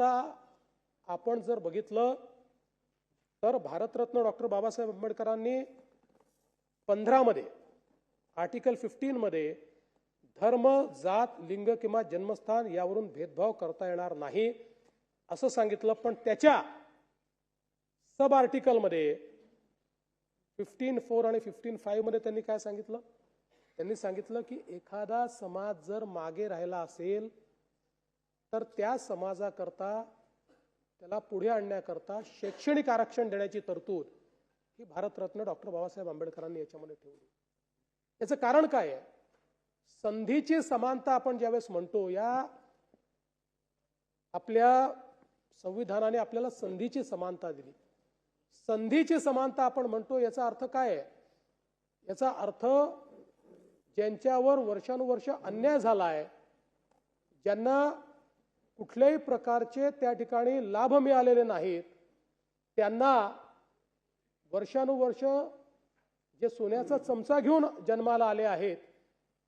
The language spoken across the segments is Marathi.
आपण जर बघितलं तर भारतरत्न डॉक्टर बाबासाहेब आंबेडकरांनी पंधरामध्ये आर्टिकल फिफ्टीनमध्ये धर्म जात लिंग किंवा जन्मस्थान यावरून भेदभाव करता येणार नाही असं सांगितलं. पण त्याच्या सब आर्टिकलमध्ये फिफ्टीन फोर आणि फिफ्टीन फाईव्हमध्ये त्यांनी काय सांगितलं? त्यांनी सांगितलं की एखादा समाज जर मागे राहिला असेल तर त्या समाजाकरता त्याला पुढे आणण्याकरता शैक्षणिक आरक्षण देण्याची तरतूद ही भारतरत्न डॉक्टर बाबासाहेब आंबेडकरांनी याच्यामध्ये ठेवली. याचं कारण काय आहे? संधीची समानता आपण ज्यावेळेस म्हणतो या आपल्या संविधानाने आपल्याला संधीची समानता दिली. संधीची समानता आपण म्हणतो याचा अर्थ काय आहे? याचा अर्थ ज्यांच्यावर वर्षानुवर्ष अन्याय झाला आहे ज्यांना कुठल्याही प्रकारचे त्या ठिकाणी लाभ मिळालेले नाहीत. त्यांना वर्षानुवर्ष जे सोन्याचा चमचा घेऊन जन्माला आले आहेत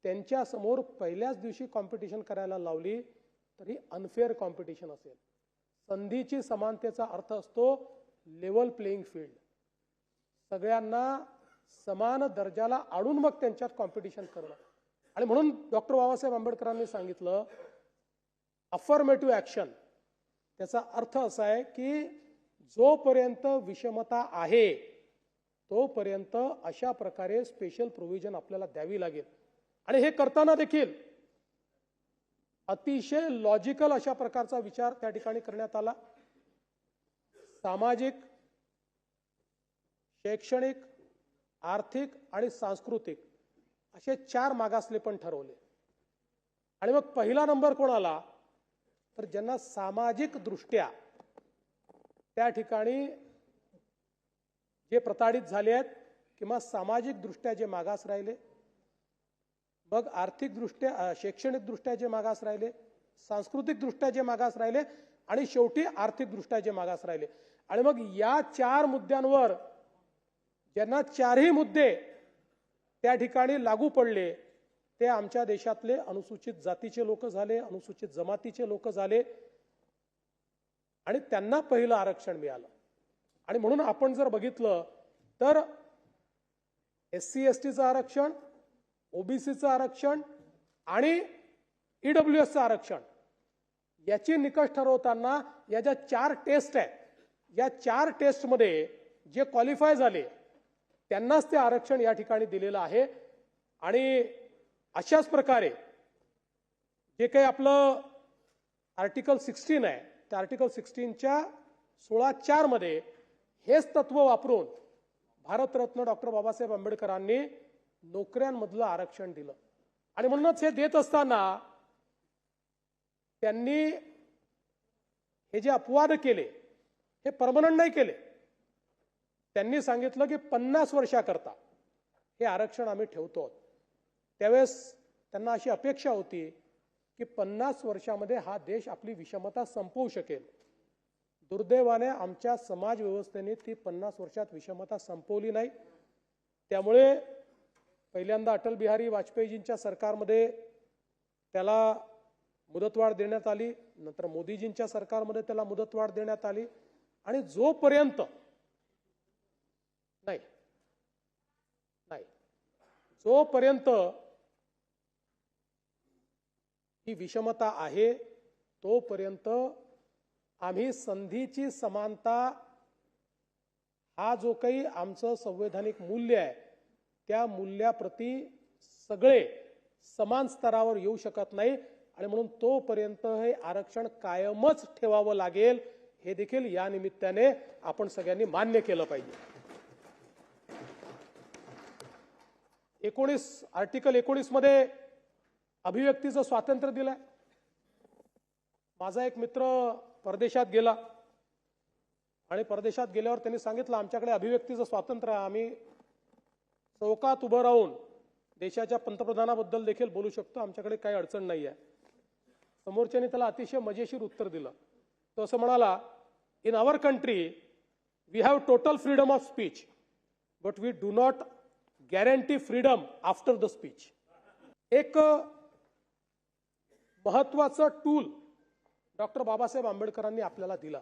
त्यांच्यासमोर पहिल्याच दिवशी कॉम्पिटिशन करायला लावली तरी अनफेअर कॉम्पिटिशन असेल. संधीची समानतेचा अर्थ असतो लेवल प्लेईंग फील्ड सगळ्यांना समान दर्जाला आणून मग त्यांच्यात कॉम्पिटिशन करणं. आणि म्हणून डॉक्टर बाबासाहेब आंबेडकरांनी सांगितलं अफर्मेटिव्ह ॲक्शन त्याचा अर्थ असा आहे की जोपर्यंत विषमता आहे तोपर्यंत अशा प्रकारे स्पेशल प्रोव्हिजन आपल्याला द्यावी लागेल. आणि हे करताना देखील अतिशय लॉजिकल अशा प्रकारचा विचार त्या ठिकाणी करण्यात आला. सामाजिक शैक्षणिक आर्थिक आणि सांस्कृतिक असे चार मागासले पण ठरवले. आणि मग पहिला नंबर कोणाला? तर ज्यांना सामाजिक दृष्ट्या त्या ठिकाणी जे प्रताडित झाले आहेत किंवा सामाजिक दृष्ट्या जे मागास राहिले मग आर्थिकदृष्ट्या शैक्षणिकदृष्ट्या जे मागास राहिले सांस्कृतिकदृष्ट्या जे मागास राहिले आणि शेवटी आर्थिकदृष्ट्या जे मागास राहिले. आणि मग या चार मुद्द्यांवर ज्यांना चारही मुद्दे त्या ठिकाणी लागू पडले ते आमच्या देशातले अनुसूचित जातीचे लोक झाले अनुसूचित जमातीचे लोक झाले. आणि त्यांना पहिलं आरक्षण मिळालं. आणि म्हणून आपण जर बघितलं तर एस सी एस टीचं आरक्षण ओबीसीचं आरक्षण आणि ईडब्ल्यू एसचं आरक्षण याची निकष ठरवताना या ज्या चार टेस्ट आहेत या चार टेस्टमध्ये जे क्वालिफाय झाले त्यांनाच ते आरक्षण या ठिकाणी दिलेलं आहे. आणि अशाच प्रकारे जे काही आपलं आर्टिकल सिक्स्टीन आहे त्या आर्टिकल सिक्स्टीनच्या सोळा चारमध्ये हेच तत्व वापरून भारतरत्न डॉक्टर बाबासाहेब आंबेडकरांनी नोकऱ्यांमधलं आरक्षण दिलं. आणि म्हणूनच हे देत असताना त्यांनी हे जे अपवाद केले हे परमनंट नाही केले. त्यांनी सांगितलं की पन्नास वर्षाकरता हे आरक्षण आम्ही ठेवतो त्यावेळेस त्यांना अशी अपेक्षा होती की पन्नास वर्षामध्ये हा देश आपली विषमता संपवू शकेल. दुर्दैवाने आमच्या समाज व्यवस्थेने ती पन्नास वर्षात विषमता संपवली नाही. त्यामुळे पहिल्यांदा अटल बिहारी वाजपेयीजींच्या सरकारमध्ये त्याला मुदतवाढ देण्यात आली नंतर मोदीजींच्या सरकारमध्ये त्याला मुदतवाढ देण्यात आली आणि जोपर्यंत नाही नाही जोपर्यंत ही विषमता आहे तोपर्यंत आम्ही संधीची समानता हा जो काही आमचं संवैधानिक मूल्य आहे त्या मूल्याप्रती सगळे समान स्तरावर येऊ शकत नाही आणि म्हणून तोपर्यंत हे आरक्षण कायमच ठेवावं लागेल हे देखील या निमित्ताने आपण सगळ्यांनी मान्य केलं पाहिजे. एकोणीस आर्टिकल एकोणीसमध्ये अभिव्यक्तीचं स्वातंत्र्य दिलंय. माझा एक मित्र परदेशात गेला आणि परदेशात गेल्यावर त्यांनी सांगितलं आमच्याकडे अभिव्यक्तीचं स्वातंत्र्य आहे. आम्ही चौकात उभं राहून देशाच्या पंतप्रधानाबद्दल देखील बोलू शकतो. आमच्याकडे काही अडचण नाही आहे. समोरच्याने त्याला अतिशय मजेशीर उत्तर दिलं. तो असं म्हणाला in our country we have total freedom of speech but we do not guarantee freedom after the speech एक महत्वाचं टूल डॉक्टर बाबासाहेब आंबेडकरांनी आपल्याला दिलं.